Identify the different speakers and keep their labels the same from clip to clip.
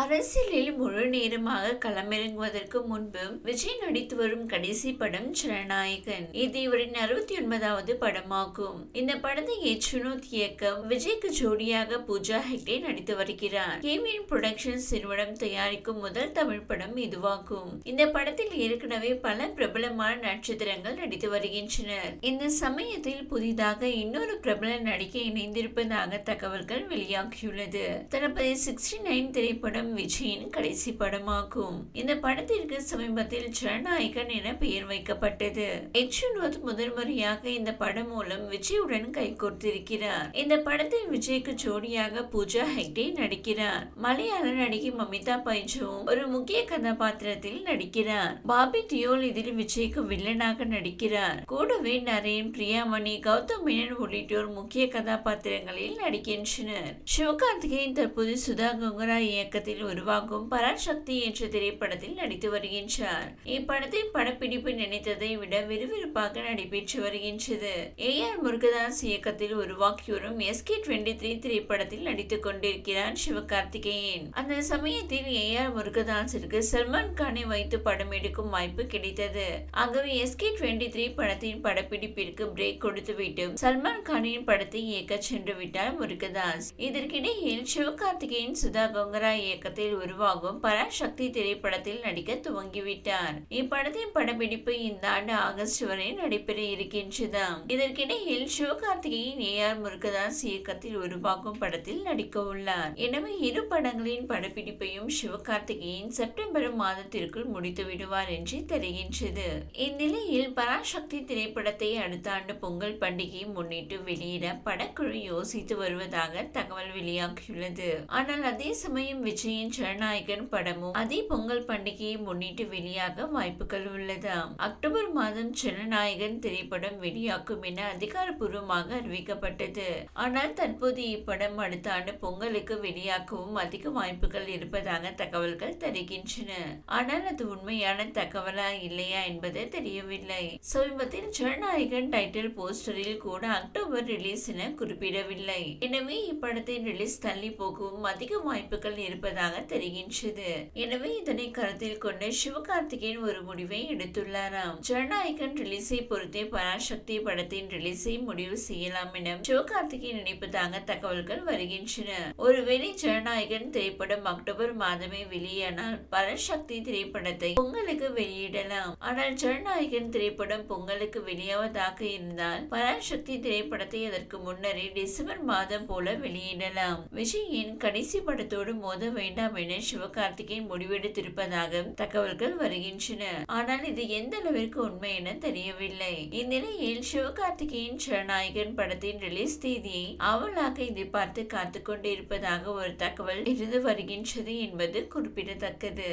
Speaker 1: அரசியலில் முழு நேரமாக களமிறங்குவதற்கு முன்பு விஜய் நடித்து வரும் கடைசி படம் ஜனநாயகன். இது இவரின் அறுபத்தி ஒன்பதாவது படமாகும். இந்த படத்தை ஏற்றுநோத் இயக்கம் விஜய்க்கு ஜோடியாக பூஜா ஹெக்டே நடித்து வருகிறார். கேமியன் புரொடக்ஷன்ஸ் நிறுவனம் தயாரிக்கும் முதல் தமிழ் படம் இதுவாகும். இந்த படத்தில் ஏற்கனவே பல பிரபலமான நட்சத்திரங்கள் நடித்து வருகின்றனர். இந்த சமயத்தில் புதிதாக இன்னொரு பிரபல நடிகை இணைந்திருப்பதாக தகவல்கள் வெளியாகியுள்ளது. தளபதி சிக்ஸ்டி நைன் திரைப்படம் விஜயின் கடைசி படமாகும். இந்த படத்திற்கு சமீபத்தில் ஜனநாயகன் என பெயர் வைக்கப்பட்டது. எச் முதல் முறையாக இந்த படம் மூலம் விஜயுடன் கைகோர்த்திருக்கிறார் இந்த படத்தில் விஜய்க்கு ஜோடியாக பூஜா ஹெக்டே நடிக்கிறார். மலையாள நடிகை மமிதா பைஜுவும் ஒரு முக்கிய கதாபாத்திரத்தில் நடிக்கிறார். பாபி தியோல் இதில் விஜய்க்கு வில்லனாக நடிக்கிறார். கூடவே நரேன் பிரியாமணி கௌதம் மேனன் உள்ளிட்டோர் முக்கிய கதாபாத்திரங்களில் நடிக்கின்றனர். சிவகார்த்திகேயன் தற்போது சுதா கொங்கரா இயக்கத்தில் உருவாகும் பராசக்தி என்ற திரைப்படத்தில் நடித்து வருகின்றார். இப்படத்தின் படப்பிடிப்பு நினைத்ததை விட விறுவிறுப்பாக நடைபெற்று வருகின்றது. ஏ ஆர் முருகதாஸ் இயக்கத்தில் உருவாக்கி வரும் எஸ் கே டுவெண்ட்டி த்ரீ திரைப்படத்தில் நடித்துக் கொண்டிருக்கிறார் சிவகார்த்திகேயன். அந்த சமயத்தில் ஏ ஆர் முருகதாஸிற்கு சல்மான் கானை வைத்து படம் எடுக்கும் வாய்ப்பு கிடைத்தது. ஆகவே எஸ் கே டுவெண்ட்டி த்ரீ படத்தின் படப்பிடிப்பிற்கு பிரேக் கொடுத்துவிட்டு சல்மான் கானின் படத்தை இயக்க சென்று விட்டார் முருகதாஸ். இதற்கிடையில் சிவகார்த்திகேயன் சுதா கொங்கரா இயக்கத்தில் உருவாகும் பராசக்தி திரைப்படத்தில் நடிக்க துவங்கிவிட்டார். இப்படத்தின் படப்பிடிப்பு இந்த ஆண்டு ஆகஸ்ட் வரை நடைபெற இருக்கின்றது. இதற்கிடையில் சிவகார்த்திகேயன் ஏ ஆர் முருகதாஸ் இயக்கத்தில் உருவாகும் படத்தில் நடிக்க உள்ளார். எனவே இரு படங்களின் படப்பிடிப்பையும் சிவகார்த்திகேயன் செப்டம்பர் மாதத்திற்குள் முடித்து விடுவார் என்று தெரிகின்றது. இந்நிலையில் பராசக்தி திரைப்படத்தை அடுத்த ஆண்டு பொங்கல் பண்டிகையை முன்னிட்டு வெளியிட படக்குழு யோசித்து வருவதாக தகவல் வெளியாகியுள்ளது. ஆனால் அதே சமயம் விஜய் விஜயின் ஜனநாயகன் படமும் அதே பொங்கல் பண்டிகையை முன்னிட்டு வெளியாக வாய்ப்புகள் உள்ளது. அக்டோபர் மாதம் ஜனநாயகன் திரைப்படம் வெளியாகும் என அதிகாரப்பூர்வமாக அறிவிக்கப்பட்டது. ஆனால் தற்போது இப்படம் அடுத்த ஆண்டு பொங்கலுக்கு வெளியாகவும் அதிக வாய்ப்புகள் இருப்பதாக தகவல்கள் தெரிகின்றன. ஆனால் அது உண்மையான தகவலா இல்லையா என்பது தெரியவில்லை. சமீபத்தில் ஜனநாயகன் டைட்டில் போஸ்டரில் கூட அக்டோபர் ரிலீஸ் என குறிப்பிடவில்லை. எனவே இப்படத்தின் ரிலீஸ் தள்ளி போகவும் அதிக வாய்ப்புகள் இருப்பதாக இருப்பதாக தெரிகின்றது. எனவே இதனை கருத்தில் கொண்டு சிவகார்த்திகேயன் ஒரு முடிவை எடுத்துள்ளாராம். ஜனநாயகன் ரிலீஸை பொறுத்தே பராசக்தி படத்தின் ரிலீஸை முடிவு செய்யலாம் என சிவகார்த்திகேயன் நினைப்பதாக தகவல்கள் வருகின்றன. ஒருவேளை ஜனநாயகன் திரைப்படம் அக்டோபர் மாதமே வெளியானால் பராசக்தி திரைப்படத்தை பொங்கலுக்கு வெளியிடலாம். ஆனால் ஜனநாயகன் திரைப்படம் பொங்கலுக்கு வெளியாவதாக இருந்தால் பராசக்தி திரைப்படத்தை அதற்கு முன்னரே டிசம்பர் மாதம் போல வெளியிடலாம். விஜயின் கடைசி படத்தோடு மோத வேண்டும் வேண்டாம் என சிவகார்த்திகேயன் முடிவெடுத்திருப்பதாக தகவல்கள் வருகின்றன. ஆனால் இது எந்த அளவிற்கு உண்மை என தெரியவில்லை. இந்நிலையில் சிவகார்த்திகேயன் ஜனநாயகன் படத்தின் ரிலீஸ் தேதியை அவளாக எதிர்பார்த்து காத்து கொண்டிருப்பதாக ஒரு தகவல் இருந்து வருகின்றது என்பது குறிப்பிடத்தக்கது.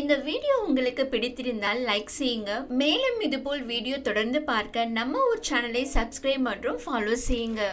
Speaker 1: இந்த வீடியோ உங்களுக்கு பிடித்திருந்தால் லைக் செய்யுங்க. மேலும் இதுபோல் வீடியோ தொடர்ந்து பார்க்க நம்ம ஒரு சேனலை சப்ஸ்கிரைப் மற்றும் ஃபாலோ செய்யுங்க.